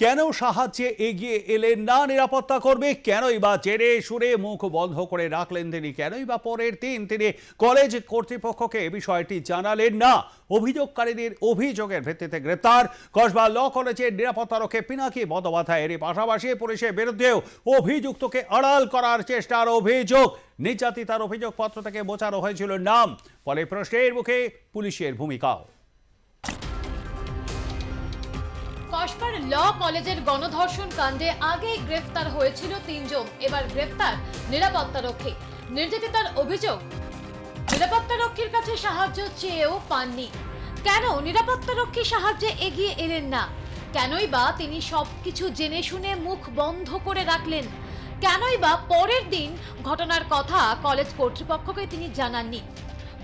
কেন সাহায্যে এগিয়ে এলেন না নিরাপত্তা কর্মী? কেনই বা জেরে সুরে মুখ বন্ধ করে রাখলেন তিনি? কেনই বা পরের দিন তিনি কলেজ কর্তৃপক্ষকে এ বিষয়টি জানালেন? না, অভিযোগকারীদের অভিযোগের ভিত্তিতে গ্রেপ্তার। কসবা ল কলেজের নিরাপত্তারক্ষী পিনাকি বন্দ্যোপাধ্যায় এরই পাশাপাশি পুলিশের বিরুদ্ধেও অভিযুক্তকে আড়াল করার চেষ্টার অভিযোগ। নির্যাতিতার অভিযোগপত্র থেকে বোঝানো হয়েছিল নাম। ফলে প্রশ্নের মুখে পুলিশের ভূমিকাও। কসবার ল কলেজের গণধর্ষণ কাণ্ডে আগে গ্রেফতার হয়েছিল তিনজন। এবার গ্রেফতার নিরাপত্তারক্ষী নির্যাতিতার অভিযোগ নিরাপত্তারক্ষীর কাছে সাহায্য চেয়েও পাননি। কেন নিরাপত্তারক্ষী সাহায্যে এগিয়ে এলেন না? কেনই বা তিনি সবকিছু জেনে শুনে মুখ বন্ধ করে রাখলেন? কেনই বা পরের দিন ঘটনার কথা কলেজ কর্তৃপক্ষকে তিনি জানাননি?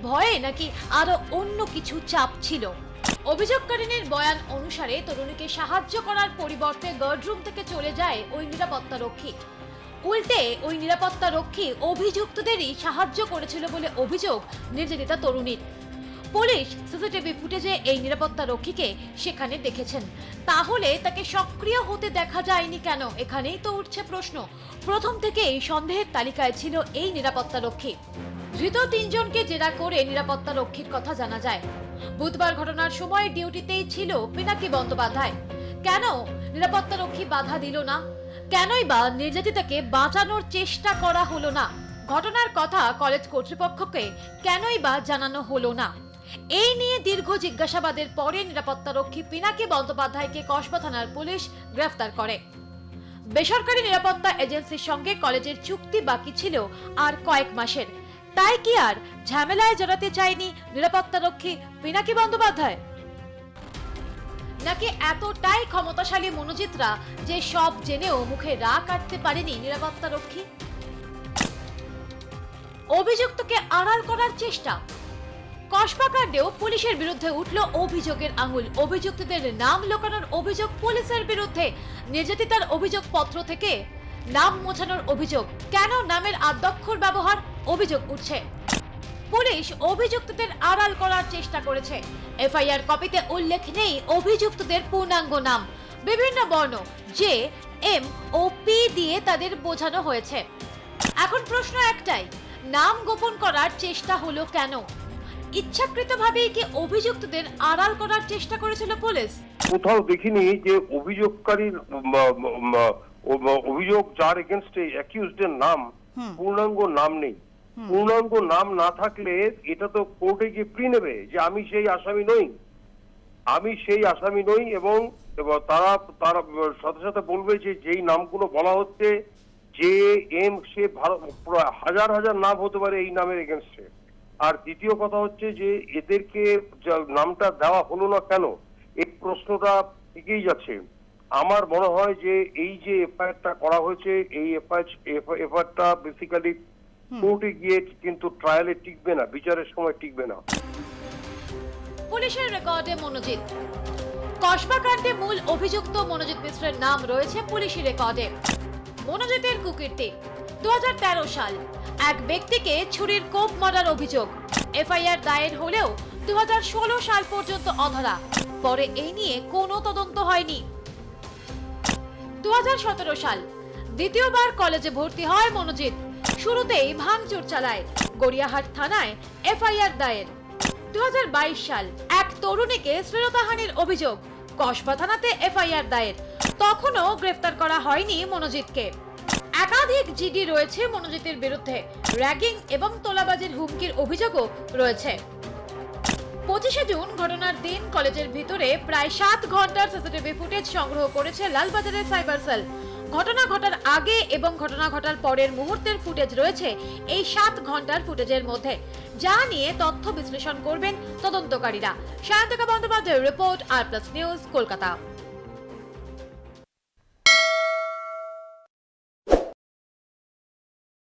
ভয়ে নাকি আরও অন্য কিছু চাপ ছিল? অভিযোগকারিনীর বয়ান অনুসারে তরুণীকে সাহায্য করার পরিবর্তে গার্ডরুম থেকে চলে যায় ওই নিরাপত্তা রক্ষী উল্টে ওই নিরাপত্তা রক্ষী অভিযুক্তদেরই সাহায্য করেছিল বলে অভিযোগ নির্যাতিতা তরুণীর। পুলিশ সিসিটিভি ফুটেজে এই নিরাপত্তা রক্ষীকে সেখানে দেখেছেন। তাহলে তাকে সক্রিয় হতে দেখা যায়নি কেন? এখানেই তো উঠছে প্রশ্ন। প্রথম থেকেই সন্দেহের তালিকায় ছিল এই নিরাপত্তা রক্ষী ধৃত তিনজনকে জেরা করে নিরাপত্তা রক্ষীর কথা জানা যায়। বুধবার ঘটনার সময় ডিউটিতেই ছিল পিনাকি বন্দ্যোপাধ্যায়। কেন নিরাপত্তা রক্ষী বাধা দিল না? কেনই বা নির্যাতিতাকে বাঁচানোর চেষ্টা করা হলো না? ঘটনার কথা কলেজ কর্তৃপক্ষকে কেনই বা জানানো হলো না? এই নিয়ে দীর্ঘ জিজ্ঞাসাবাদের পরে নিরাপত্তারক্ষী পিনাকি বন্দ্যোপাধ্যায়কে কসবা থানার পুলিশ গ্রেফতার করে। বেসরকারি নিরাপত্তা এজেন্সির সঙ্গে কলেজের চুক্তি বাকি ছিল আর কয়েক মাসের। তাই কি আর? ঝামেলায় জড়াতে চায়নি নিরাপত্তারক্ষী পিনাকি বন্দ্যোপাধ্যায়। নাকি এতটাই ক্ষমতাশালী মনোজিতরা যে সব জেনেও মুখে রা কাটতে পারেনি নিরাপত্তারক্ষী অভিযুক্তকে আড়াল করার চেষ্টা। কসবা কাণ্ডেও পুলিশের বিরুদ্ধে উঠল অভিযোগের আঙুল। অভিযুক্তদের নাম লোকানোর অভিযোগ পুলিশের বিরুদ্ধে। নির্যাতিতার অভিযোগপত্র থেকে নাম মোছানোর অভিযোগ। কেন নামের আদ্যক্ষর ব্যবহার? অভিযোগ উঠছে। পুলিশ অভিযুক্তদের আড়াল করার চেষ্টা করেছে। এফআইআর কপিতে উল্লেখ নেই অভিযুক্তদের পূর্ণাঙ্গ নাম। বিভিন্ন বর্ণ জে এম ও পি দিয়ে তাদের বোঝানো হয়েছে। এখন প্রশ্ন একটাই নাম গোপন করার চেষ্টা হলো কেন? ইচ্ছাকৃতভাবেই কি অভিযুক্তদের আড়াল করার চেষ্টা করেছিল পুলিশ? কোথাও দেখিনি যে অভিযোগকারীর অভিযোগ যার এগেনস্টে অ্যাকিউজড এর নাম পূর্ণাঙ্গ নাম নেই। পূর্ণাঙ্গ নাম না থাকলে এটা তো কোর্টে গিয়ে প্রি নেবে যে আমি সেই আসামি নই। আমি সেই আসামি নই এবং তারা তারা সাথে সাথে বলবে যে যেই নামগুলো বলা হচ্ছে যে এম, সে হাজার হাজার নাম হতে পারে এই নামের এগেনস্টে আর দ্বিতীয় কথা হচ্ছে যে এদেরকে নামটা দেওয়া হলো না কেন, এই প্রশ্নটা থেকেই যাচ্ছে। আমার মনে হয় যে এই যে এফআইআরটা করা হয়েছে, এই এফআইআর, এফআইআরটা বেসিক্যালি কোর্টে গিয়ে কিন্তু ট্রায়ালে টিকবে না বিচারের সময় টিকবে না। পুলিশের রেকর্ডে মনোজিৎ। কসবা কাণ্ডে মূল অভিযুক্ত মনোজিৎ মিশ্রের নাম রয়েছে পুলিশি রেকর্ডে মনোজিতের কুকীর্তি দু সাল। এক ব্যক্তিকে ছুরির কোপ মারার অভিযোগ। এফআইআর দায়ের হলেও দুহাজার ষোলো সাল পর্যন্ত অধরা। পরে এই নিয়ে কোনো তদন্ত হয়নি। দু হাজার সতেরো সাল দ্বিতীয়বার কলেজে ভর্তি হয় মনোজিৎ। শুরুতেই ভাঙচুর চালায়। গড়িয়াহাট থানায় এফআইআর দায়ের। দুহাজার বাইশ সাল এক তরুণীকে শ্লীলতাহানির অভিযোগ। কসবা থানাতে এফআইআর দায়ের। তখনও গ্রেফতার করা হয়নি মনোজিৎকে একাধিক জিডি রয়েছে মনোজিতের বিরুদ্ধে। র্যাগিং এবং তোলাবাজির হুমকির অভিযোগও রয়েছে। পঁচিশে জুন ঘটনার দিন কলেজের ভিতরে প্রায় সাত ঘণ্টার সিসিটিভি ফুটেজ সংগ্রহ করেছে লালবাজারের সাইবার সেল। ঘটনা ঘটার আগে এবং ঘটনা ঘটার পরের মুহূর্তের ফুটেজ রয়েছে এই সাত ঘণ্টার ফুটেজের মধ্যে। যা নিয়ে তথ্য বিশ্লেষণ করবেন তদন্তকারীরা। সায়ন্তকা বন্দ্যোপাধ্যায়ের report R plus news Kolkata.